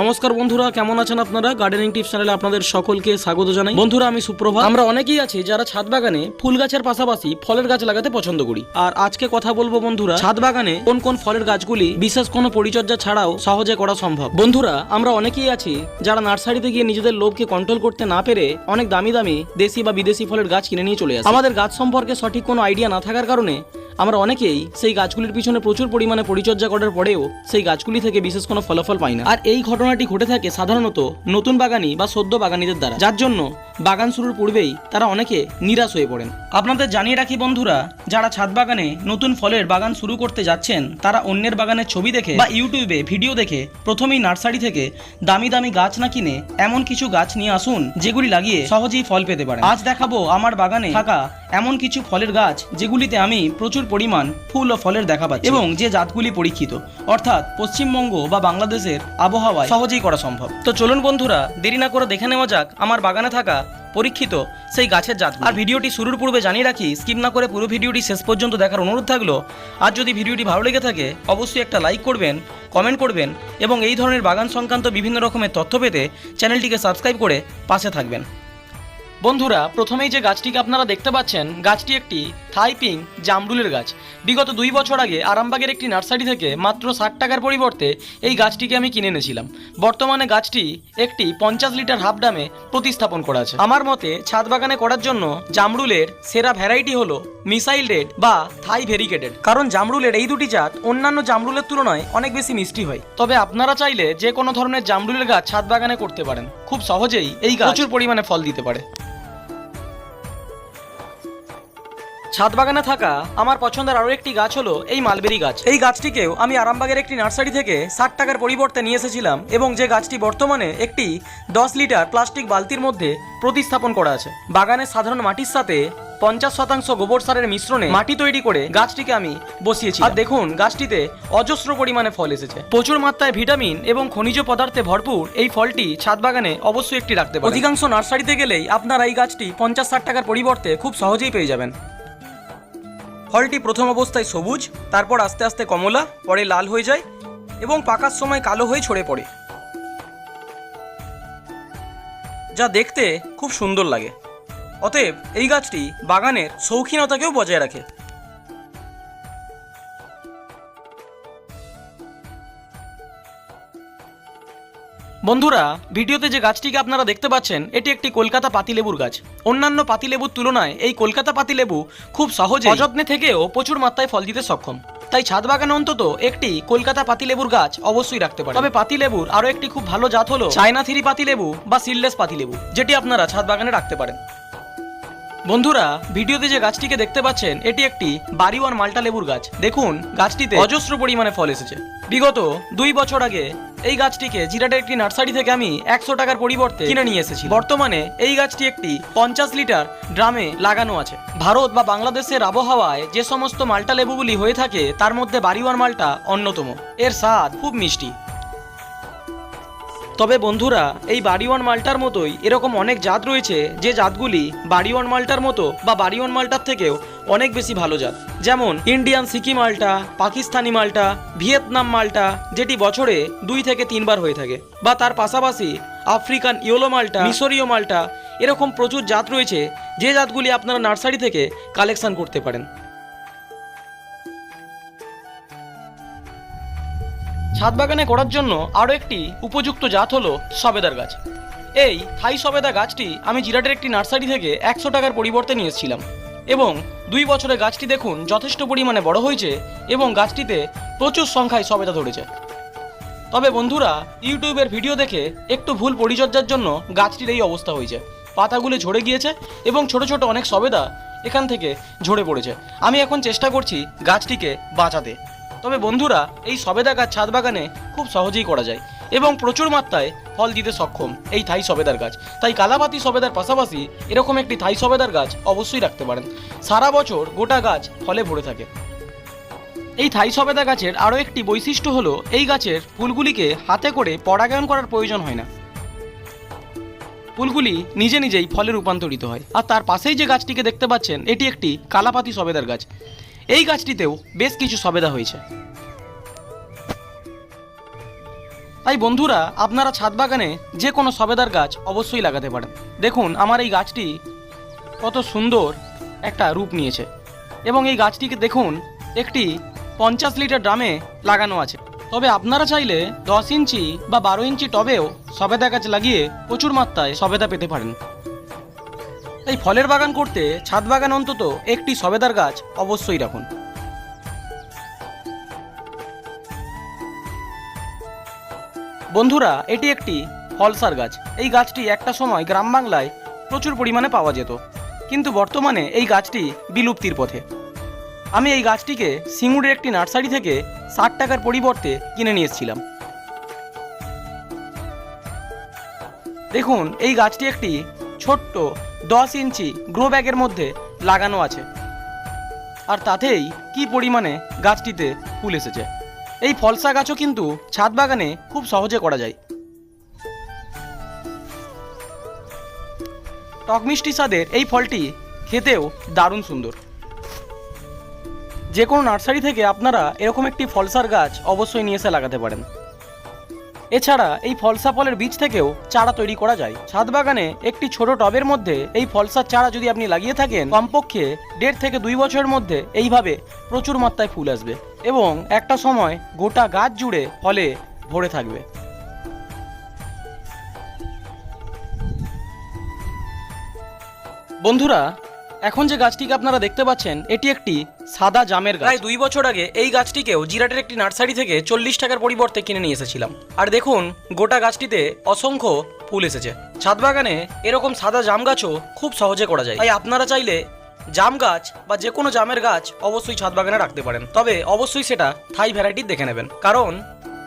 নমস্কার বন্ধুরা, কেমন আছেন আপনারা? গার্ডেনিং টিপস চ্যানেলে আপনাদের সকলকে স্বাগত জানাই। বন্ধুরা, আমি সুপ্রভাত। আমরা অনেকেই আছি যারা ছাদ বাগানে ফুল গাছের পাশাপাশি ফলের গাছ লাগাতে পছন্দ করি। আর আজকে কথা বলব বন্ধুরা, ছাদ বাগানে কোন কোন ফলের গাছগুলি বিশেষ কোনো পরিচর্যা ছাড়াও সহজে করা সম্ভব? বন্ধুরা, আমরা অনেকেই আছি যারা নার্সারিতে গিয়ে নিজেদের লোভকে কন্ট্রোল করতে না পেরে অনেক দামি দামি দেশি বা বিদেশি ফলের গাছ কিনে নিয়ে চলে আসে। আমাদের গাছ সম্পর্কে সঠিক কোনো আইডিয়া না থাকার কারণে আমরা অনেকেই সেই গাছগুলির পিছনে প্রচুর পরিমাণে পরিচর্যা করার পরেও সেই গাছগুলি থেকে বিশেষ কোনো ফলাফল পাই না। আর এই ঘটনাটি ঘটে থাকে সাধারণত নতুন বাগানি বা সদ্য বাগানিদের দ্বারা। যার জন্য বাগান শুরুর পূর্বেই তারা অনেকে নিরাশ হয়ে পড়েন। আপনাদের জানিয়ে রাখি বন্ধুরা, যারা ছাদ বাগানে নতুন ফলের বাগান শুরু করতে যাচ্ছেন, তারা অন্যের বাগানের ছবি দেখে বা ইউটিউবে ভিডিও দেখে প্রথমেই নার্সারি থেকে দামি দামি গাছ না কিনে এমন কিছু গাছ নিয়ে আসুন, যেগুলি লাগিয়ে সহজেই ফল পেতে পারেন। আজ দেখাবো আমার বাগানে থাকা এমন কিছু ফলের গাছ যেগুলিতে আমি প্রচুর পরিমাণ ফুল ও ফলের দেখা পাচ্ছি। এবং যে জাতগুলি পরীক্ষিত, অর্থাৎ পশ্চিমবঙ্গ বা বাংলাদেশের আবহাওয়ায় সহজেই করা সম্ভব। তো চলুন বন্ধুরা, দেরি না করে দেখে নেওয়া যাক আমার বাগানে থাকা পরীক্ষিত সেই গাছের জাত আর ভিডিওটি শুরুর পূর্বে জানিয়ে রাখি, স্কিপ না করে পুরো ভিডিওটি শেষ পর্যন্ত দেখার অনুরোধ থাকল, আর যদি ভিডিওটি ভালো লেগে থাকে, অবশ্যই একটা লাইক করবেন, কমেন্ট করবেন এবং এই ধরনের বাগান সংক্রান্ত বিভিন্ন রকমের তথ্য পেতে চ্যানেলটিকে সাবস্ক্রাইব করে পাশে থাকবেন। বন্ধুরা, প্রথমেই যে গাছটিকে আপনারা দেখতে পাচ্ছেন, গাছটি একটি থাইপিং জামরুলের গাছ। বিগত দুই বছর আগে আরামবাগের একটি নার্সারি থেকে মাত্র ষাট টাকার পরিবর্তে এই গাছটিকে আমি কিনে এনেছিলাম। বর্তমানে গাছটি একটি পঞ্চাশ লিটার হাফ ডামে প্রতিস্থাপন করা আছে। আমার মতে, ছাদ বাগানে করার জন্য জামরুলের সেরা ভ্যারাইটি হলো মিসাইল রেড বা থাই ভেরিকেটেড। কারণ জামরুলের এই দুটি জাত অন্যান্য জামরুলের তুলনায় অনেক বেশি মিষ্টি হয়। তবে আপনারা চাইলে যে কোনো ধরনের জামরুলের গাছ ছাদ বাগানে করতে পারেন। খুব সহজেই এই গাছ প্রচুর পরিমাণে ফল দিতে পারে। ছাদ বাগানে থাকা আমার পছন্দের আরও একটি গাছ হলো এই মালবেরি গাছ। এই গাছটিকেও আমি আরামবাগের একটি নার্সারি থেকে ষাট টাকার পরিবর্তে নিয়ে এসেছিলাম এবং যে গাছটি বর্তমানে একটি দশ লিটার প্লাস্টিক বালতির মধ্যে প্রতিস্থাপন করা আছে। বাগানের সাধারণ মাটির সাথে পঞ্চাশ শতাংশ গোবর সারের মিশ্রণে মাটি তৈরি করে গাছটিকে আমি বসিয়েছি আর দেখুন, গাছটিতে অজস্র পরিমাণে ফল এসেছে। প্রচুর মাত্রায় ভিটামিন এবং খনিজ পদার্থে ভরপুর এই ফলটি ছাদ বাগানে অবশ্যই একটি রাখতে পারেন। অধিকাংশ নার্সারিতে গেলেই আপনারা এই গাছটি পঞ্চাশ ষাট টাকার পরিবর্তে খুব সহজেই পেয়ে যাবেন। ফলটি প্রথম অবস্থায় সবুজ, তারপর আস্তে আস্তে কমলা, পরে লাল হয়ে যায় এবং পাকার সময় কালো হয়ে ছড়ে পড়ে। যা দেখতে খুব সুন্দর লাগে। অতএব এই গাছটি বাগানের শৌখিনতাকেও বজায় রাখে। বন্ধুরা, ভিডিওতে যে গাছটিকে আপনারা দেখতে পাচ্ছেন, এটি একটি কলকাতা পাতিলেবুর গাছ। অন্যান্য পাতিলেবুর তুলনায় এই কলকাতা পাতিলেবু খুব সহজে অযত্নে থেকেও প্রচুর মাত্রায় ফল দিতে সক্ষম। তাই ছাদ বাগানে অন্তত একটি কলকাতা পাতিলেবুর গাছ অবশ্যই রাখতে পারে তবে পাতিলেবুর আরও একটি খুব ভালো জাত হলো চায়না থ্রি পাতিলেবু বা সিললেস পাতিলেবু, যেটি আপনারা ছাদ বাগানে রাখতে পারেন। বন্ধুরা, ভিডিওতে যে গাছটিকে দেখতে পাচ্ছেন, এটি একটি বাড়িওয়ান মাল্টা লেবুর গাছ। দেখুন, গাছটিতে অজস্র পরিমাণে ফল এসেছে। বিগত দুই বছর আগে এই গাছটিকে জিরাটের একটি নার্সারি থেকে আমি একশো টাকার পরিবর্তে কিনে নিয়ে এসেছি। বর্তমানে এই গাছটি একটি পঞ্চাশ লিটার ড্রামে লাগানো আছে। ভারত বা বাংলাদেশের আবহাওয়ায় যে সমস্ত মাল্টা লেবুগুলি হয়ে থাকে, তার মধ্যে বাড়িওয়ার মালটা অন্যতম। এর স্বাদ খুব মিষ্টি। তবে বন্ধুরা, এই বাড়িওয়ান মালটার মতোই এরকম অনেক জাত রয়েছে যে জাতগুলি বাড়িওয়ান মালটার মতো বা বাড়িওয়ান মালটার থেকেও অনেক বেশি ভালো জাত। যেমন ইন্ডিয়ান সিকি মালটা, পাকিস্তানি মালটা, ভিয়েতনাম মালটা, যেটি বছরে দুই থেকে তিনবার হয়ে থাকে। বা তার পাশাপাশি আফ্রিকান ইয়োলো মালটা, মিশরীয় মালটা, এরকম প্রচুর জাত রয়েছে যে জাতগুলি আপনারা নার্সারি থেকে কালেকশন করতে পারেন। ছাদ বাগানে করার জন্য আরও একটি উপযুক্ত জাত হলো সবেদার গাছ। এই থাই সবেদা গাছটি আমি জিরাটের একটি নার্সারি থেকে একশো টাকার পরিবর্তে নিয়ে এসেছিলাম এবং দুই বছরে গাছটি দেখুন যথেষ্ট পরিমাণে বড় হয়েছে এবং গাছটিতে প্রচুর সংখ্যায় সবেদা ধরেছে। তবে বন্ধুরা, ইউটিউবের ভিডিও দেখে একটু ভুল পরিচর্যার জন্য গাছটির এই অবস্থা হয়েছে। পাতাগুলো ঝরে গিয়েছে এবং ছোট ছোট অনেক সবেদা এখান থেকে ঝরে পড়েছে। আমি এখন চেষ্টা করছি গাছটিকে বাঁচাতে। তবে বন্ধুরা, এই সবেদা গাছ ছাদ বাগানে খুব সহজেই করা যায় এবং প্রচুর মাত্রায় ফল দিতে সক্ষম এই থাই সবেদার গাছ তাই কালাপাতি সবেদার পাশাপাশি এরকম একটি থাই সবেদার গাছ অবশ্যই রাখতে পারেন। সারা বছর গোটা গাছ ফলে ভরে থাকে। এই থাই সবেদা গাছের আরও একটি বৈশিষ্ট্য হলো, এই গাছের ফুলগুলিকে হাতে করে পরাগায়ন করার প্রয়োজন হয় না। ফুলগুলি নিজে নিজেই ফলে রূপান্তরিত হয়। আর তার পাশেই যে গাছটিকে দেখতে পাচ্ছেন, এটি একটি কালাপাতি সবেদার গাছ এই গাছটিতেও বেশ কিছু সবেদা হয়েছে। তাই বন্ধুরা, আপনারা ছাদ বাগানে যে কোনো সবেদার গাছ অবশ্যই লাগাতে পারেন। দেখুন, আমার এই গাছটি কত সুন্দর একটা রূপ নিয়েছে এবং এই গাছটিকে দেখুন, একটি পঞ্চাশ লিটার ড্রামে লাগানো আছে। তবে আপনারা চাইলে দশ ইঞ্চি বা বারো ইঞ্চি টবেও সবেদা গাছ লাগিয়ে প্রচুর মাত্রায় সবেদা পেতে পারেন। তাই ফলের বাগান করতে ছাদ বাগান অন্তত একটি সবেদার গাছ অবশ্যই রাখুন। বন্ধুরা, এটি একটি ফলসার গাছ। এই গাছটি একটা সময় গ্রাম বাংলায় প্রচুর পরিমাণে পাওয়া যেত। কিন্তু বর্তমানে এই গাছটি বিলুপ্তির পথে। আমি এই গাছটিকে সিঙ্গুরের একটি নার্সারি থেকে ষাট টাকার পরিবর্তে কিনে নিয়ে এসেছিলাম। দেখুন, এই গাছটি একটি ছোট্ট দশ ইঞ্চি গ্রো ব্যাগের মধ্যে লাগানো আছে। আর তাতেই কি পরিমাণে গাছটিতে ফুল এসেছে। এই ফলসা গাছও কিন্তু ছাদ বাগানে খুব সহজে করা যায়। টক মিষ্টি স্বাদের এই ফলটি খেতেও দারুণ সুন্দর। যে কোনো নার্সারি থেকে আপনারা এরকম একটি ফলসার গাছ অবশ্যই নিয়ে এসে লাগাতে পারেন। এছাড়া এই ফলসা ফলের বীজ থেকেও চারা তৈরি করা যায়। ছাদ বাগানে একটি ছোট টবের মধ্যে এই ফলসার চারা যদি আপনি লাগিয়ে থাকেন, কমপক্ষে দেড় থেকে দুই বছরের মধ্যে এইভাবে প্রচুর মাত্রায় ফুল আসবে এবং একটা সময় গোটা গাছ জুড়ে ফলে ভরে থাকবে। বন্ধুরা এখন যে গাছটিকে আপনারা দেখতে পাচ্ছেন, এটি একটি সাদা জামের গাছ। প্রায় দুই বছর আগে এই গাছটিকেও জিরাটের একটি নার্সারি থেকে চল্লিশ টাকার পরিবর্তে কিনে নিয়ে এসেছিলাম। আর দেখুন, গোটা গাছটিতে অসংখ্য ফুল এসেছে। ছাদ বাগানে এরকম সাদা জাম গাছও খুব সহজে করা যায়। তাই আপনারা চাইলে জাম গাছ বা যে কোনো জামের গাছ অবশ্যই ছাদ বাগানে রাখতে পারেন। তবে অবশ্যই সেটা থাই ভ্যারাইটির দেখে নেবেন। কারণ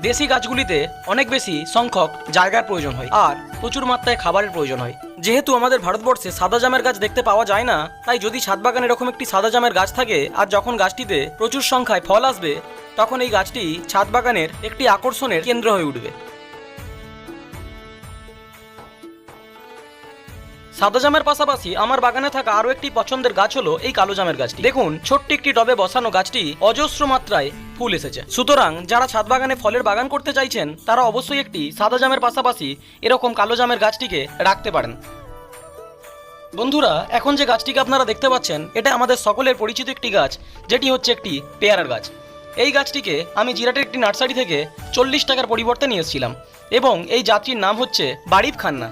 দেশি গাছগুলিতে অনেক বেশি সংখ্যক জায়গার প্রয়োজন হয় আর প্রচুর মাত্রায় খাবারের প্রয়োজন হয়। যেহেতু আমাদের ভারতবর্ষে সাদা জামের গাছ দেখতে পাওয়া যায় না, তাই যদি ছাদ বাগানে এরকম একটি সাদা জামের গাছ থাকে আর যখন গাছটিতে প্রচুর সংখ্যায় ফল আসবে, তখন এই গাছটি ছাদ বাগানের একটি আকর্ষণের কেন্দ্র হয়ে উঠবে। সাদা জামের পাশাপাশি আমার বাগানে থাকা আরও একটি পছন্দের গাছ হলো এই কালো জামের গাছটি। দেখুন, ছোট্ট একটি টবে বসানো গাছটি অজস্র মাত্রায় ফুল এসেছে। সুতরাং যারা ছাদ বাগানে ফলের বাগান করতে চাইছেন, তারা অবশ্যই একটি সাদা জামের পাশাপাশি এরকম কালো জামের গাছটিকে রাখতে পারেন। বন্ধুরা, এখন যে গাছটিকে আপনারা দেখতে পাচ্ছেন, এটা আমাদের সকলের পরিচিত একটি গাছ, যেটি হচ্ছে একটি পেয়ারার গাছ। এই গাছটিকে আমি জিরাটের একটি নার্সারি থেকে চল্লিশ টাকার পরিবর্তে নিয়ে এসেছিলাম এবং এই জাতটির নাম হচ্ছে বাড়িফ খান্না।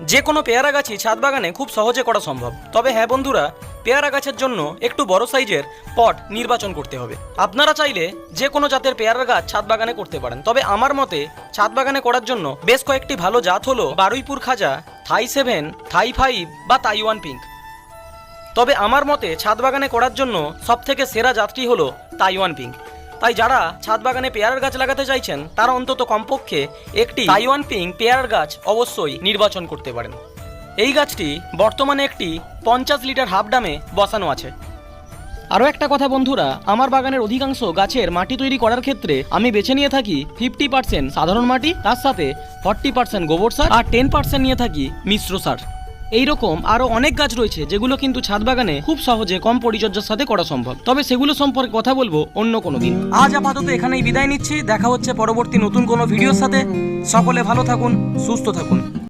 যে কোনো পেয়ারা গাছই ছাদ বাগানে খুব সহজে করা সম্ভব। তবে হ্যাঁ বন্ধুরা, পেয়ারা গাছের জন্য একটু বড় সাইজের পট নির্বাচন করতে হবে। আপনারা চাইলে যে কোনো জাতের পেয়ারা গাছ ছাদ বাগানে করতে পারেন। তবে আমার মতে ছাদ বাগানে করার জন্য বেশ কয়েকটি ভালো জাত হলো Baruipur Khaja, Thai seven, Thai five বা তাইওয়ান পিঙ্ক। তবে আমার মতে ছাদ বাগানে করার জন্য সবথেকে সেরা জাতটি হলো তাইওয়ান পিঙ্ক। তাই যারা ছাদ বাগানে পেয়ারার গাছ লাগাতে চাইছেন, তারা অন্তত কমপক্ষে একটি তাইওয়ান পিং পেয়ারার গাছ অবশ্যই নির্বাচন করতে পারেন। এই গাছটি বর্তমানে একটি পঞ্চাশ লিটার হাফ ডামে বসানো আছে। আরও একটা কথা বন্ধুরা, আমার বাগানের অধিকাংশ গাছের মাটি তৈরি করার ক্ষেত্রে আমি বেছে নিয়ে থাকি ফিফটি পার্সেন্ট সাধারণ মাটি, তার সাথে ফর্টি পার্সেন্ট গোবর সার আর টেন পার্সেন্ট নিয়ে থাকি মিশ্র সার। এইরকম আরও অনেক গাছ রয়েছে যেগুলো কিন্তু ছাদ বাগানে খুব সহজে কম পরিচর্যার সাথে করা সম্ভব। তবে সেগুলো সম্পর্কে কথা বলব অন্য কোনো দিন। আজ আপাতত এখানেই বিদায় নিচ্ছি। দেখা হচ্ছে পরবর্তী নতুন কোনো ভিডিওর সাথে। সকলে ভালো থাকুন, সুস্থ থাকুন।